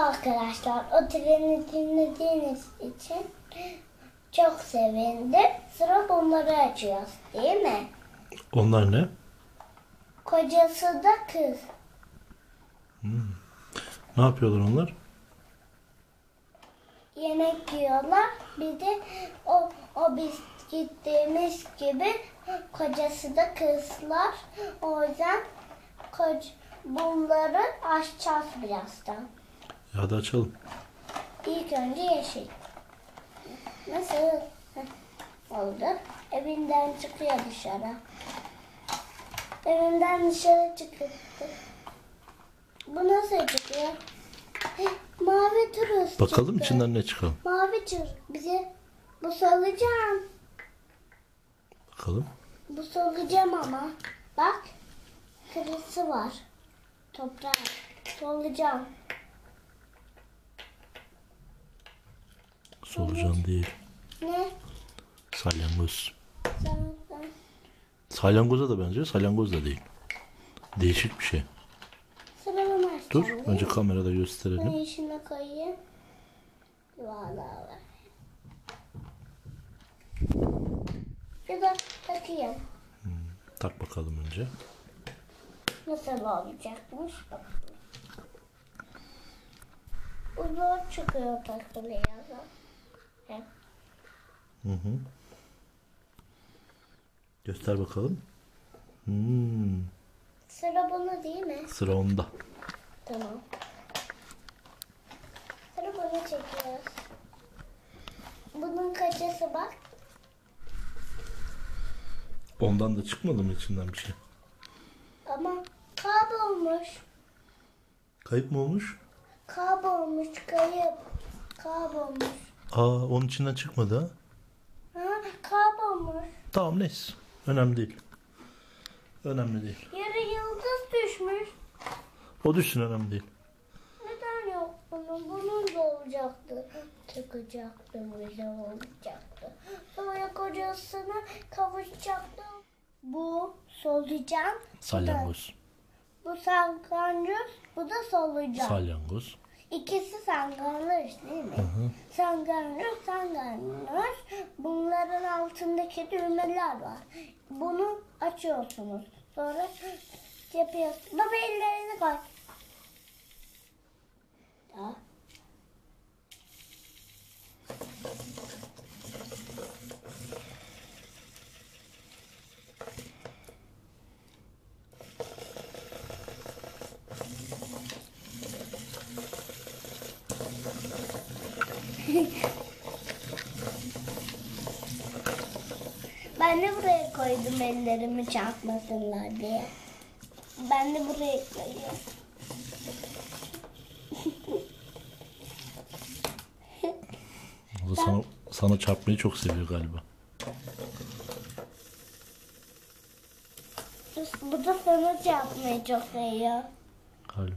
arkadaşlar o treni dinlediğiniz için çok sevindim. Sıra bunları açıyoruz değil mi? Onlar ne? Kocası da kız. Ne yapıyorlar onlar? Yemek yiyorlar. Bir de o, o biz gittiğimiz gibi kocası da kızlar. O yüzden koc, bunları açacağız birazdan. Hadi açalım. İlk önce yeşil. Nasıl? Oldu. Evinden çıkıyor dışarı. Evinden dışarı çıktı. Bu nasıl çıkıyor? Heh, Mavi turist Bakalım çıktı. içinden ne çıkalım. Mavi tır. Bize bu solucan. Bakalım. Bu solucan ama. Bak. Kırısı var. Toprak. Solucan. Solucan değil. Ne? Salyangoz. Salyangoza da benziyor. Salyangoz da değil. Değişik bir şey. Dur. Önce kamerada Bunu gösterelim. içine koyayım. Yuvarlağı var. Ya da takayım. Tak bakalım önce. Nasıl olacakmış? Bak. Bu zor çıkıyor takılı yazan. Hı hı. Göster bakalım. Hmm, Sıra bunu değil mi? sıra onda. Tamam. Sıra bunu çekiyoruz. Bunun kaçası bak. Ondan da çıkmadı mı içinden bir şey? Ama kaybolmuş. Kayıp mı olmuş? Kaybolmuş kayıp. Kaybolmuş. Aa onun içinden çıkmadı ha. Ha, kaybolmuş. Tamam neyse. Önemli değil. Önemli değil. Yarı yıldız düşmüş. O düşsün önemli değil. Neden yok bunun? Bunun da olacaktı. Çıkacaktı, bize olacaktı. Sonra kocasına kavuşacaktı. Bu solucan. Salyangoz. Bu salyangoz, bu da solucan. Salyangoz. İkisi salyangoz değil mi? Salyangoz, salyangoz. Bunların altındaki düğmeler var. Bunu açıyorsunuz. Sonra yapıyorsunuz. Baba ellerini koy. Daha. Ben de buraya koydum ellerimi çarpmasınlar diye. Ben de buraya koyuyorum. O da sana, sana çarpmayı çok seviyor galiba. Bu da sana çarpmayı çok seviyor. Galiba.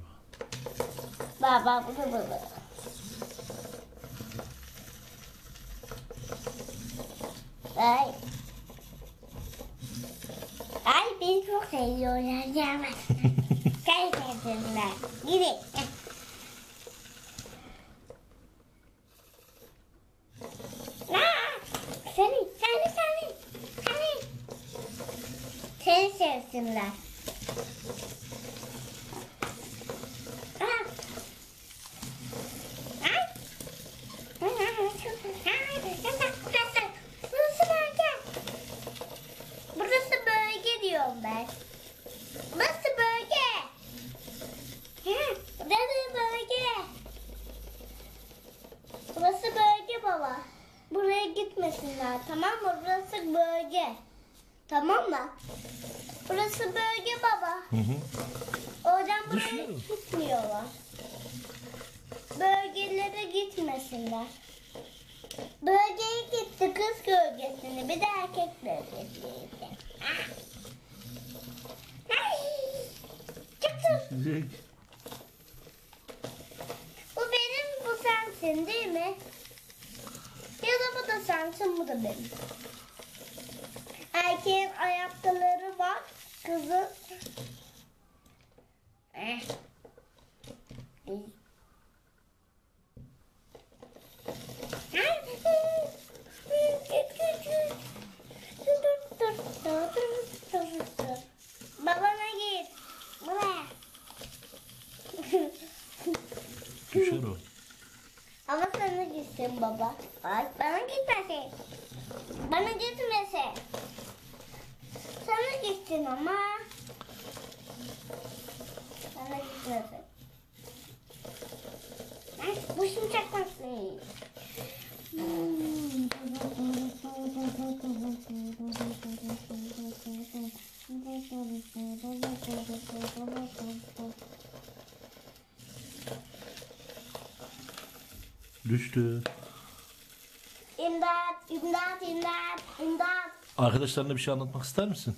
Baba bu da bu Ay. Ay beni çok seviyorlar gelmez. Gel sevsinler. Gidin. Seni, seni, seni, seni. Seni sevsinler. Aa. Ay. Burası bölge. Burası bölge diyorum ben. Burası bölge. Hı, Burası bölge. Burası bölge baba. Buraya gitmesinler tamam mı? Burası bölge. Tamam mı? Burası bölge baba. Hı hı. Oradan buraya Düşünüyorum. gitmiyorlar. Bölgelere gitmesinler. Bölgeye gitti kız gölgesini bir de erkek bölgesine gitti. Ah. Ay. Çıktı. Bu benim bu sensin değil mi? Ya da bu da sensin bu da benim erkeğin ayakkabıları var. Kızın eh. Git. Buraya. Düşer o. Ama sana gitsin baba. Bak bana gitmesin. Bana gitmesin. Sana gitsin ama. Sana gitmesin. Ay başım çakmasın. Düştü. Arkadaşlarına bir şey anlatmak ister misin?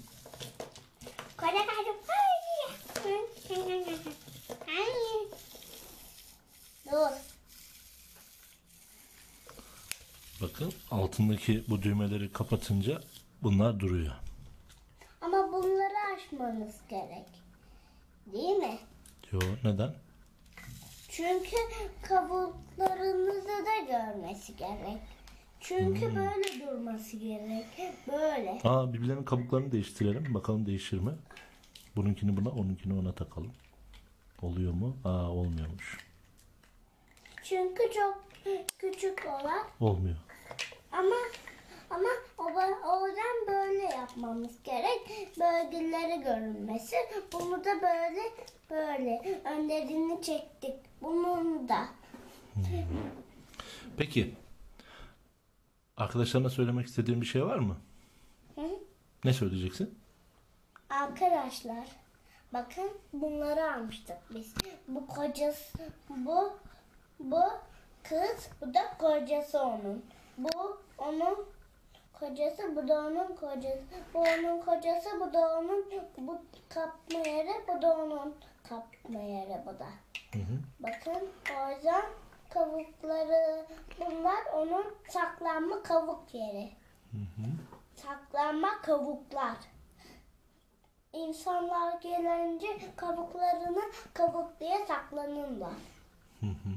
Bakın altındaki bu düğmeleri kapatınca bunlar duruyor. Ama bunları aşmanız gerek. Değil mi? Yo neden? Çünkü kabuklarınızı da görmesi gerek. Çünkü böyle durması gerek. Böyle. Aa birbirlerinin kabuklarını değiştirelim. Bakalım değişir mi? Bununkini buna, onunkini ona takalım. Oluyor mu? Aa olmuyormuş. Çünkü çok küçük olan Olmuyor. ama ama o, o yüzden böyle yapmamız gerek. Bölgeleri görünmesi. Bunu da böyle böyle önlerini çektik. Bunun da. Peki. Arkadaşlarına söylemek istediğin bir şey var mı? Hı. Ne söyleyeceksin? Arkadaşlar bakın bunları almıştık biz. Bu kocası bu bu kız bu da kocası onun. Bu onun kocası bu da onun kocası. Bu onun kocası bu da onun bu kapma yeri bu da onun kapma yeri bu da. Hı hı. Bakın o yüzden kavukları bunlar onun saklanma kavuk yeri. Saklanma kavuklar. İnsanlar gelince kabuklarını kabuk diye saklanırlar. Hı hı.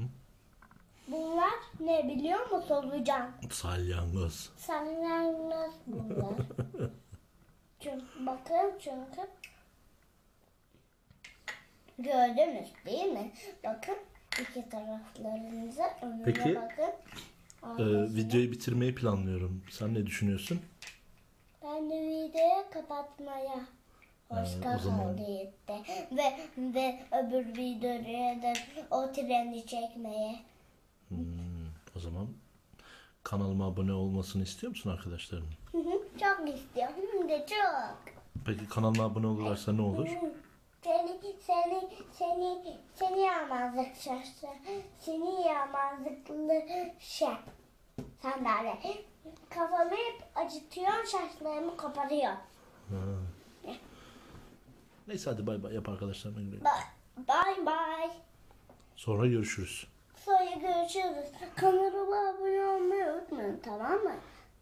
Bunlar ne biliyor musun solucan? Salyangoz. Saklanmaz bunlar. çünkü, bakın çünkü gördünüz değil mi? Bakın iki taraflarınıza önüne Peki. bakın. Ee, videoyu bitirmeyi planlıyorum. Sen ne düşünüyorsun? Ben de videoyu kapatmaya hoş Ee, o zaman- kaldı ve ve öbür videoya da o treni çekmeye. Hmm, o zaman kanalıma abone olmasını istiyor musun? Hı hı, çok istiyorum hem de çok. Peki kanalıma abone olurlarsa ne olur? Seni seni seni seni yağmazlık şaştı. Seni yağmazlıklı şey. Sandalye. Kafamı hep acıtıyor, şaşlarımı koparıyor. Ha. Neyse hadi bay bay yap. Bye bye. bye. Sonra görüşürüz. Sonra görüşürüz. Kanalıma abone olmayı unutmayın tamam mı?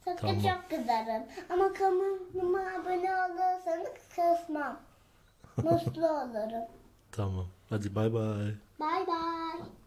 Sakın Tamam. çok kızarım. Ama kanalıma abone olursanız kısmam. Mutlu olurum. Tamam. Hadi bay bay. Bye bye.